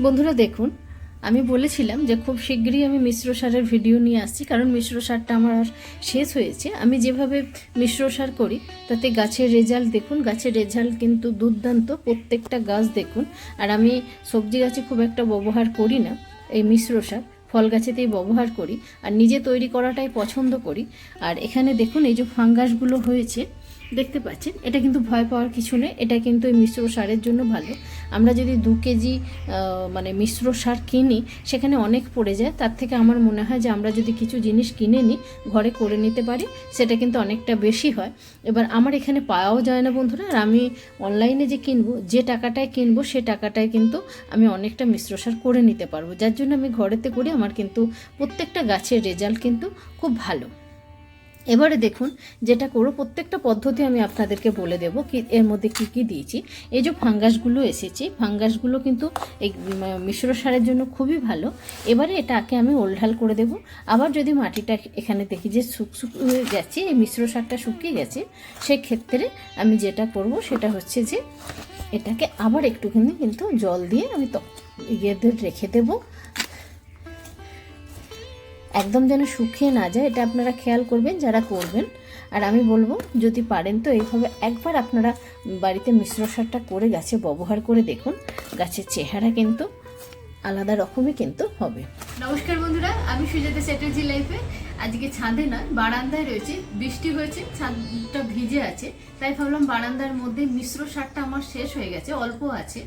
বন্ধুরা দেখুন, আমি বলেছিলাম যে খুব শীঘ্রই আমি মিশ্র সারের ভিডিও নিয়ে আসছি, কারণ মিশ্র সারটা আমার আর শেষ হয়েছে। আমি যেভাবে মিশ্র সার করি, তাতে গাছের রেজাল্ট দেখুন, গাছের রেজাল্ট কিন্তু দুর্দান্ত, প্রত্যেকটা গাছ দেখুন। আর আমি সবজি গাছে খুব একটা ব্যবহার করি না, এই মিশ্র সার, ফল গাছেতেই ব্যবহার করি, আর নিজে তৈরি করাটাই পছন্দ করি। আর এখানে দেখুন, এই যে ফাঙ্গাসগুলো হয়েছে দেখতে পাচ্ছেন, এটা কিন্তু ভয় পাওয়ার কিছু নেই, এটা কিন্তু এই মিশ্র সারের জন্য ভালো। আমরা যদি দু কেজি মানে মিশ্র সার কিনি, সেখানে অনেক পড়ে যায়, তার থেকে আমার মনে হয় যে আমরা যদি কিছু জিনিস কিনে নিই, ঘরে করে নিতে পারি, সেটা কিন্তু অনেকটা বেশি হয়। এবার আমার এখানে পাওয়াও যায় না বন্ধুরা, আর আমি অনলাইনে যে কিনবো, যে টাকাটায় কিনবো, সে টাকাটায় কিন্তু আমি অনেকটা মিশ্র সার করে নিতে পারব। যার জন্য আমি ঘরেতে করি, আমার কিন্তু প্রত্যেকটা গাছের রেজাল্ট কিন্তু খুব ভালো। এবারে দেখুন যেটা করো, প্রত্যেকটা পদ্ধতি আমি আপনাদেরকে বলে দেবো কি এর মধ্যে কি কি দিয়েছি। এই যে ফাঙ্গাসগুলো এসেছে, ফাঙ্গাসগুলো কিন্তু এই মিশ্র সারের জন্য খুবই ভালো। এবারে এটাকে আমি ওলঢাল করে দেব। আবার যদি মাটিটা এখানে দেখি যে শুক হয়ে গেছে, এই মিশ্র সারটা শুকিয়ে গেছে, সেক্ষেত্রে আমি যেটা করব সেটা হচ্ছে যে এটাকে আবার একটুখানি কিন্তু জল দিয়ে আমি তো ইয়েতে রেখে দেবো। একদম যেন শুকিয়ে না যায়, এটা আপনারা খেয়াল করবেন যারা করবেন। আর আমি বলব, যদি পারেন তো এইভাবে একবার আপনারা বাড়িতে মিশ্র সারটা করে গাছে ব্যবহার করে দেখুন। গাছের চেহারা কিন্তু আলাদা রকমই কিন্তু হবে। নমস্কার বন্ধুরা, আমি সুজাতা চ্যাটার্জি লাইফে। আজকে ছাদে না বারান্দায় রয়েছে। বৃষ্টি হয়েছে, ছাদটা ভিজে আছে। তাই ভাবলাম বারান্দার মধ্যে মিশ্র সারটা আমার শেষ হয়ে গেছে, অল্প আছে।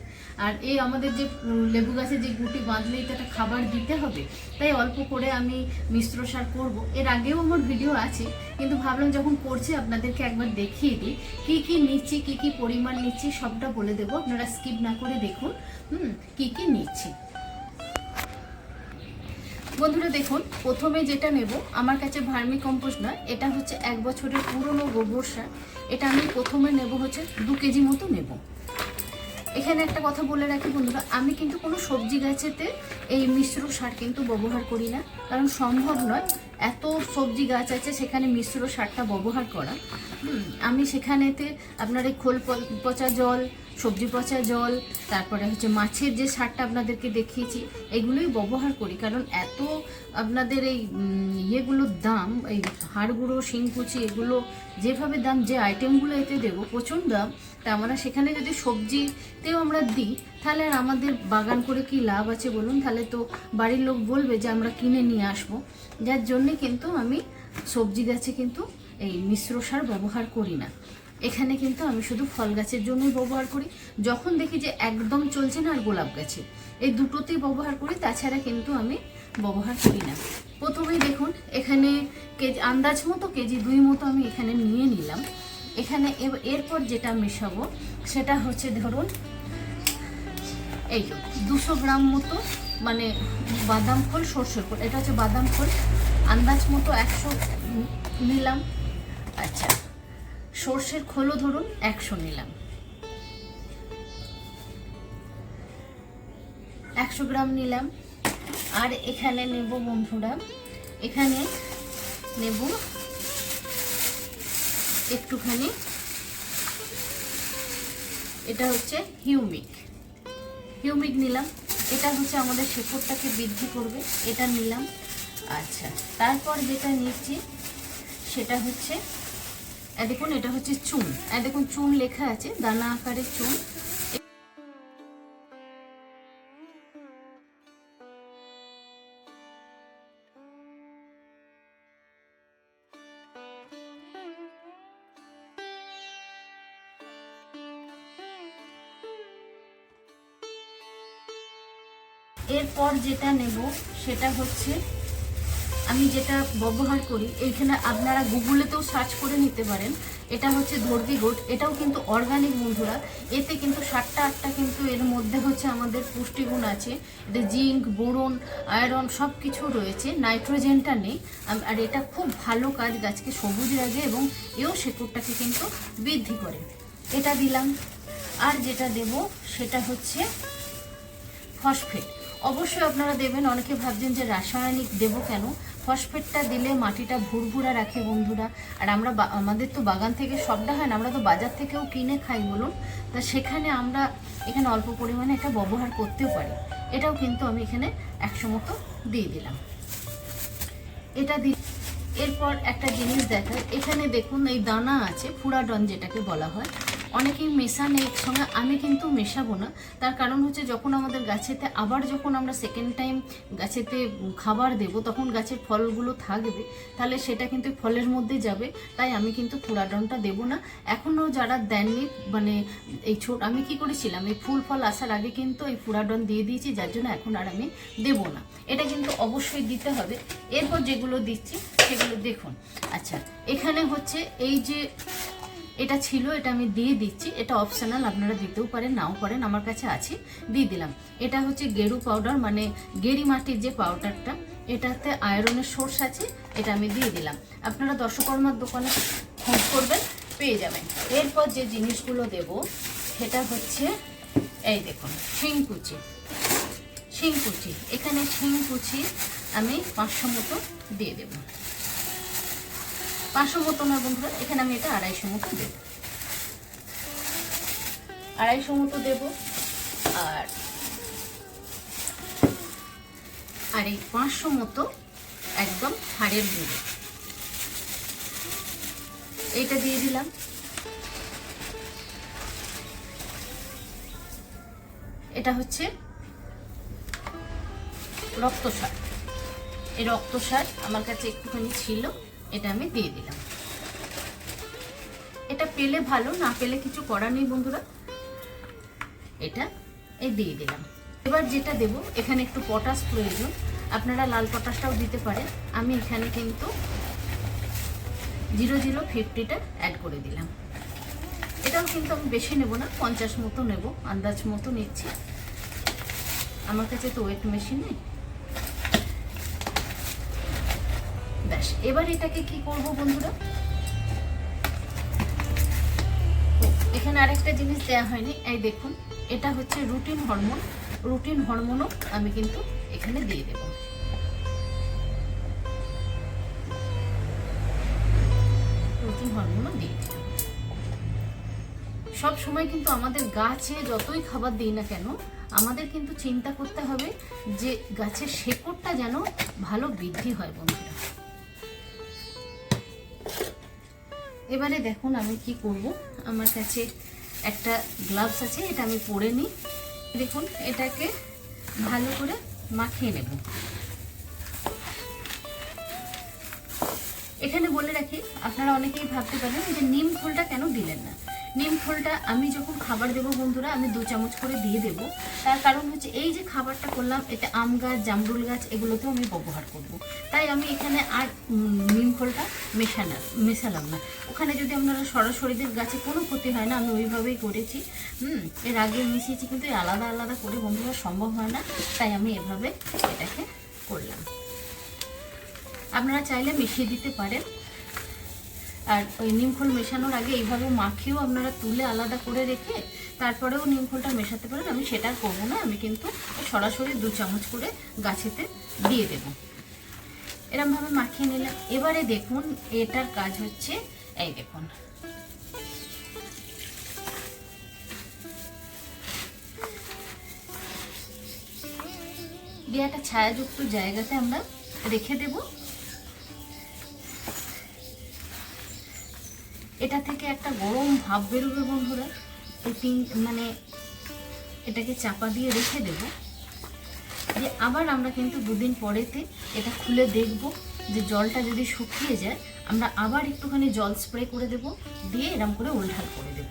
আর এই আমাদের যে লেবু গাছে যে গুটি বাঁধলেই তো একটা খাবার দিতে হবে, তাই অল্প করে আমি মিশ্র সার করব। এর আগেও আমার ভিডিও আছে, কিন্তু ভাবলাম যখন করছি আপনাদেরকে একবার দেখিয়ে দিই, কী কী নিচ্ছি, কী কী পরিমাণ নিচ্ছি সবটা বলে দেবো। আপনারা স্কিপ না করে দেখুন, হুম, কী কী নিচ্ছি। বন্ধুরা দেখুন, প্রথমে যেটা নেব, আমার কাছে ভার্মি কম্পোস্ট নয়, এটা হচ্ছে এক বছরের পুরনো গোবর সার। এটা আমি প্রথমে নেব হচ্ছে দু কেজি মতো নেব। এখানে একটা কথা বলে রাখি বন্ধুরা, আমি কিন্তু কোনো সবজি গাছেতে এই মিশ্র সার কিন্তু ব্যবহার করি না, কারণ সম্ভব নয় এত সবজি গাছ আছে সেখানে মিশ্র সারটা ব্যবহার করা। আমি সেখানেতে আপনার এই খোল পচা জল সবজি পচা জল, তারপরে হচ্ছে মাছের যে সারটা আপনাদেরকে দেখিয়েছি, এগুলোই ব্যবহার করি। কারণ এত আপনাদের এই ইয়েগুলোর দাম, এই হাড়গুঁড়ো, শিংকুচি, এগুলো যেভাবে দাম, যে আইটেমগুলো এতে দেবো প্রচুর দাম, তা আমরা সেখানে যদি সবজিতেও আমরা দিই, তাহলে আর আমাদের বাগান করে কি লাভ আছে বলুন? তাহলে তো বাড়ির লোক বলবে যে আমরা কিনে নিয়ে আসব। যার জন্যে কিন্তু আমি সবজি গাছে কিন্তু এই মিশ্র সার ব্যবহার করি না। এখানে কিন্তু আমি শুধু ফল গাছের জন্যই ব্যবহার করি। যখন দেখি যে একদম চলছে না আর গোলাপ গাছে, এই দুটোতেই ব্যবহার করি, তাছাড়া কিন্তু আমি ব্যবহার করি না। প্রথমেই দেখুন, এখানে কেজি, আন্দাজ মতো কেজি দুই মতো আমি এখানে নিয়ে নিলাম। এখানে এরপর যেটা মেশাবো, সেটা হচ্ছে ধরুন, এই দুশো গ্রাম মতো মানে বাদাম ফল, সর্ষের ফল, এটা হচ্ছে বাদাম ফল। আন্দাজ মতো একশো নিলাম। আচ্ছা। সর্ষের খোলও ধরুন, একশো নিলাম। একশো গ্রাম নিলাম। আর এখানে নেব বন্ধুরা, এখানে নেব একটুখানি। এটা হচ্ছে হিউমিক। হিউমিক নিলাম। এটা হচ্ছে আমাদের শেকড়টাকে বৃদ্ধি করবে, এটা নিলাম। আচ্ছা তারপর যেটা নিচ্ছি, সেটা হচ্ছে দেখুন, এটা হচ্ছে চুন। দেখুন, চুন লেখা আছে, দানা আকারের চুন। এরপর যেটা নেব, সেটা হচ্ছে আমি যেটা ব্যবহার করি, এইখানে আপনারা গুগলেতেও সার্চ করে নিতে পারেন। এটা হচ্ছে ধর্বি গোট, এটাও কিন্তু অর্গানিক বন্ধুরা এতে কিন্তু সাতটা, আটটা কিন্তু এর মধ্যে হচ্ছে আমাদের পুষ্টিগুণ আছে। এতে জিঙ্ক, বোরন, আয়রন সব কিছু রয়েছে, নাইট্রোজেনটা নেই। আর এটা খুব ভালো কাজ, গাছকে সবুজ রাখে এবং এও শেকড়টাকে কিন্তু বৃদ্ধি করে। এটা দিলাম। আর যেটা দেব সেটা হচ্ছে ফসফেট। অবশ্যই আপনারা দেবেন, অনেকে ভাবছেন যে রাসায়নিক দেবো কেন? ফসফেটটা দিলে মাটিটা ভুরভুরা রাখে বন্ধুরা। আর আমরা আমাদের তো বাগান থেকে সবটা হয় না, আমরা তো বাজার থেকেও কিনে খাই বলুন। তা সেখানে আমরা এখানে অল্প পরিমাণে এটা ব্যবহার করতেও পারি। এটাও কিন্তু আমি এখানে একশো মতো দিয়ে দিলাম। এটা দি, এরপর একটা জিনিস দেখায় এখানে দেখুন এই দানা আছে ফুরাডন যেটাকে বলা হয়। অনেকেই মেশান এর সঙ্গে আমি কিন্তু মেশাবো না। তার কারণ হচ্ছে যখন আমাদের গাছেতে, আবার যখন আমরা সেকেন্ড টাইম গাছেতে খাবার দেব, তখন গাছের ফলগুলো থাকবে, তাহলে সেটা কিন্তু ফলের মধ্যে যাবে। তাই আমি কিন্তু ফুরাডনটা দেবো না। এখনও যারা দেননি মানে এই ছোট, আমি কি করেছিলাম, এই ফুল ফল আসার আগে কিন্তু এই ফুরাডন দিয়ে দিয়েছি, যার জন্য এখন আর আমি দেবো না। এটা কিন্তু অবশ্যই দিতে হবে। এরপর যেগুলো দিচ্ছি, সেগুলো দেখুন। আচ্ছা এখানে হচ্ছে এই যে এটা ছিল, এটা আমি দিয়ে দিচ্ছি, এটা অপশনাল আপনারা দিতেও পারেন, নাও পারেন, আমার কাছে আছে, দিয়ে দিলাম। এটা হচ্ছে গেরু পাউডার মানে গেরি মাটির যে পাউডারটা এটাতে আয়রনের সোর্স আছে, এটা আমি দিয়ে দিলাম। আপনারা দর্শকর্মার দোকানে খোঁজ করবেন, পেয়ে যাবেন। এরপর যে জিনিসগুলো দেব, সেটা হচ্ছে, এই দেখুন শিংকুচি শিংকুচি এখানে শিংকুচি আমি পাঁচশো মতো দিয়ে দেবো। পাঁচশো মতো না বন্ধুরা, এখানে আমি এটা আড়াইশো মতো দেব। আড়াইশো মতো দেব, আর আর এই পাঁচশো মতো একদম হাড়ের গুঁড়ো। এইটা দিয়ে দিলাম। এটা হচ্ছে রক্তসার। এই রক্তসার আমার কাছে একটুখানি ছিল। এটা আমি দিয়ে দিলাম। এটা পেলে ভালো, না পেলে কিছু করার নেই বন্ধুরা। এটা এই দিয়ে দিলাম। এবার যেটা দেব, এখানে একটু পটাশ প্রয়োজন। আপনারা লাল পটাশটাও দিতে পারেন। আমি এখানে কিন্তু জিরো জিরো ফিফটিটা অ্যাড করে দিলাম। এটাও কিন্তু আমি বেশি নেব না, পঞ্চাশ মতো নেব। আন্দাজ মতো নিচ্ছি। আমার কাছে তো ওয়েট মেশিন নেই। ব্যাস, এবার এটাকে কি করব বন্ধুরা? এখানে আরেকটা জিনিস দেওয়া হয়নি। এই দেখুন, এটা হচ্ছে রুটিন হরমোন। রুটিন হরমোনও আমি কিন্তু এখানে দিয়ে দেব। রুটিন হরমোনও দিয়ে দিলাম সব সময় কিন্তু আমাদের গাছে যতই খাবার দিই না কেন, আমাদের কিন্তু চিন্তা করতে হবে যে গাছের শেকড়টা যেন ভালো বৃদ্ধি হয় বন্ধুরা। এবারে দেখুন আমি কি করব। আমার কাছে একটা গ্লাভস আছে, এটা আমি পরে নিই। দেখুন, এটাকে ভালো করে মাখিয়ে নেব। এখানে বলে রাখি, আপনারা অনেকেই ভাবতে পারেন যে নিম ফুলটা কেন দিলেন না? নিম ফুলটা আমি যখন খাবার দেবো বন্ধুরা, আমি দু চামচ করে দিয়ে দেব। তার কারণ হচ্ছে এই যে খাবারটা করলাম এটা আম গাছ, জামরুল গাছ এগুলোতেও আমি ব্যবহার করব। তাই আমি এখানে আর নিম ফলটা মেশানা মেশালাম না। ওখানে যদি আপনারা সরাসরিদের গাছে কোনো ক্ষতি হয় না, আমি ওইভাবেই করেছি। হুম, এর আগে মিশিয়েছি কিন্তু আলাদা আলাদা করে বন্ধুরা সম্ভব হয় না, তাই আমি এভাবে এটাকে করলাম। আপনারা চাইলে মিশিয়ে দিতে পারেন। আর ওই নিমখোল মেশানোর আগে এইভাবে মাখিয়েও আপনারা তুলে আলাদা করে রেখে তারপরেও নিমখোলটা মেশাতে পারেন। আমি সেটা করব না, আমি কিন্তু সরাসরি দু চামচ করে গাছেতে দিয়ে দেব। এরমভাবে মাখিয়ে নিলাম। এবারে দেখুন, এটার কাজ হচ্ছে, এই দেখুন। দিয়ে একটা ছায়াযুক্ত জায়গাতে আমরা রেখে দেবো। ভাব বেরোবে বন্ধুরা। এই মানে এটাকে চাপা দিয়ে রেখে দেব। যে আবার আমরা কিন্তু দুদিন পরেতে এটা খুলে দেখব যে জলটা যদি শুকিয়ে যায়, আমরা আবার একটুখানি জল স্প্রে করে দেব, দিয়ে এরম করে উল্টাল করে দেব।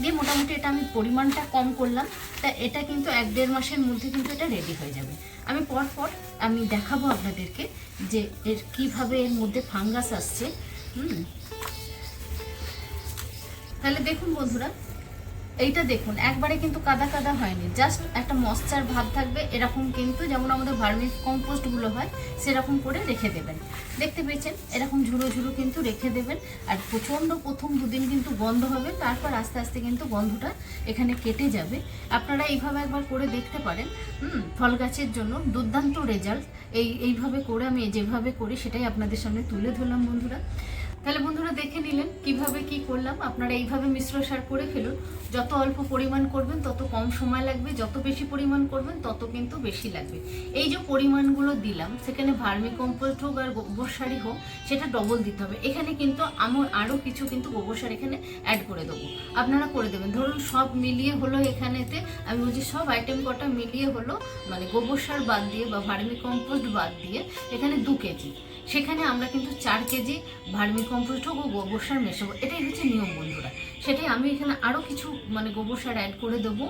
দিয়ে মোটামুটি এটা আমি পরিমাণটা কম করলাম, তা এটা কিন্তু এক দেড় মাসের মধ্যে কিন্তু এটা রেডি হয়ে যাবে। আমি পর পর আমি দেখাবো আপনাদেরকে যে এর কীভাবে এর মধ্যে ফাঙ্গাস আসছে, হুম? তাহলে দেখুন বন্ধুরা, এইটা দেখুন, একবারে কিন্তু কাদা কাদা হয়নি। জাস্ট একটা মশ্চার ভাব থাকবে, এরকম কিন্তু যেমন আমাদের ভার্মি কম্পোস্টগুলো হয়, সেরকম করে রেখে দেবেন। দেখতে পেয়েছেন? এরকম ঝুড়ো ঝুড়ো কিন্তু রেখে দেবেন। আর প্রচণ্ড প্রথম দুদিন কিন্তু গন্ধ হবে, তারপর আস্তে আস্তে কিন্তু গন্ধটা এখানে কেটে যাবে। আপনারা এইভাবে একবার করে দেখতে পারেন। হুম, ফল গাছের জন্য দুর্দান্ত রেজাল্ট এই, এইভাবে করে আমি যেভাবে করি, সেটাই আপনাদের সামনে তুলে ধরলাম বন্ধুরা। তাহলে বন্ধুরা দেখে নিলেন কীভাবে কি করলাম। আপনারা এইভাবে মিশ্র সার করে ফেলুন। যত অল্প পরিমাণ করবেন, তত কম সময় লাগবে। যত বেশি পরিমাণ করবেন, তত কিন্তু বেশি লাগবে। এই যে পরিমাণগুলো দিলাম, সেখানে ভার্মি কম্পোস্ট হোক আর গোবর সারই হোক, সেটা ডবল দিতে হবে। এখানে কিন্তু আমার আরও কিছু কিন্তু গোবর সার এখানে অ্যাড করে দেবো। আপনারা করে দেবেন। ধরুন সব মিলিয়ে হলো এখানেতে, আমি বলছি সব আইটেম কটা মিলিয়ে হলো মানে গোবর সার বাদ দিয়ে বা ভার্মি কম্পোস্ট বাদ দিয়ে, এখানে দু কেজি। সেখানে আমরা কিন্তু চার কেজি ভার্মি কম্পোস্ট হোক ও গোবর সার মেশাবো, এটাই হচ্ছে নিয়ম বন্ধুরা। সেটাই আমি এখানে আরও কিছু মানে গোবর সার অ্যাড করে দেবো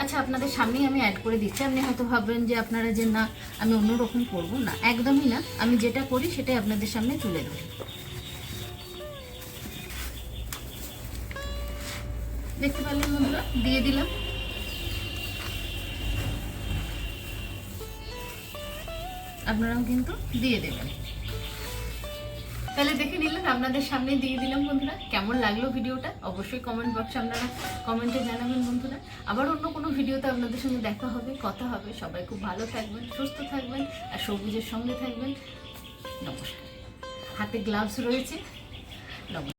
আচ্ছা আপনাদের সামনেই আমি অ্যাড করে দিচ্ছি। আপনি হয়তো ভাববেন যে আপনারা যে না, আমি অন্যরকম করব না, একদমই না। আমি যেটা করি সেটাই আপনাদের সামনে তুলে দেবো দেখতে পারলেন বন্ধুরা? দিয়ে দিলাম। আপনারাও কিন্তু দিয়ে দেবেন। তাহলে দেখে নিলেন, আপনাদের সামনে দিয়ে দিলাম বন্ধুরা। কেমন লাগল ভিডিওটা? অবশ্যই কমেন্ট বক্সে আপনারা কমেন্টে জানাবেন বন্ধুরা। আবার অন্য কোনো ভিডিওতে আপনাদের সঙ্গে দেখা হবে, কথা হবে। সবাই খুব ভালো থাকবেন, সুস্থ থাকবেন আর সবুজের সঙ্গে থাকবেন। নমস্কার। হাতে গ্লাভস রয়েছে। নমস্কার।